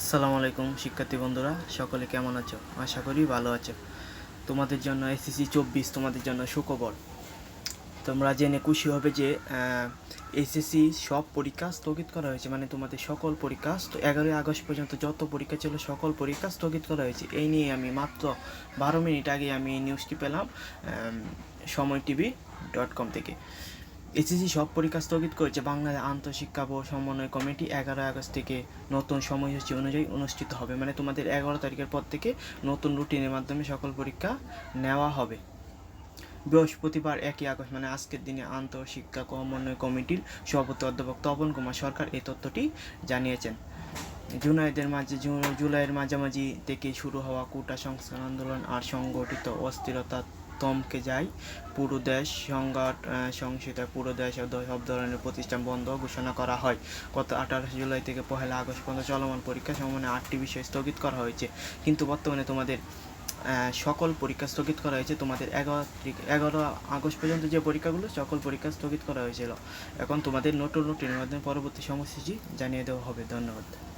আসসালামু আলাইকুম, শিক্ষার্থী বন্ধুরা। সকলে কেমন আছো? আশা করি ভালো আছো। তোমাদের জন্য এসএসসি চব্বিশ তোমাদের জন্য সুখবর। তোমরা জেনে খুশি হবে যে এসএসসি সব পরীক্ষা স্থগিত করা হয়েছে। মানে তোমাদের সকল পরীক্ষা এগারোই আগস্ট পর্যন্ত যত পরীক্ষা ছিল, সকল পরীক্ষা স্থগিত করা হয়েছে। এই নিয়ে আমি মাত্র বারো মিনিট আগে আমি এই নিউজটি পেলাম সময় টিভি ডট কম থেকে। এসএসসি সব পরীক্ষা স্থগিত করেছে। বাংলাদেশ আন্তঃশিক্ষা বোর্ড সমন্বয় কমিটি এগারো আগস্ট থেকে নতুন সময়সূচি অনুযায়ী অনুষ্ঠিত হবে। মানে তোমাদের এগারো তারিখের পর থেকে নতুন রুটিনের মাধ্যমে সকল পরীক্ষা নেওয়া হবে। বৃহস্পতিবার একই আগস্ট মানে আজকের দিনে আন্তঃশিক্ষা সমন্বয় কমিটির সভাপতি অধ্যাপক তপন কুমার সরকার এই তথ্যটি জানিয়েছেন। জুনাইদের মাঝে জুলাইয়ের মাঝামাঝি থেকে শুরু হওয়া কোটা সংস্কার আন্দোলন আর সংগঠিত অস্থিরতা থমকে যায় পুরো দেশ সংঘাত আহ, পুরো দেশ সব ধরনের প্রতিষ্ঠান বন্ধ ঘোষণা করা হয়। গত আঠারোশে জুলাই থেকে পহেলা আগস্ট পর্যন্ত চলমান পরীক্ষা সমন্বয়ে আটটি বিষয় স্থগিত করা হয়েছে। কিন্তু বর্তমানে তোমাদের সকল পরীক্ষা স্থগিত করা হয়েছে। তোমাদের এগারো এগারো আগস্ট পর্যন্ত যে পরীক্ষাগুলো সকল পরীক্ষা স্থগিত করা হয়েছিল। এখন তোমাদের নতুন রুটিনের মাধ্যমে পরবর্তী সময়সূচি জানিয়ে দেওয়া হবে। ধন্যবাদ।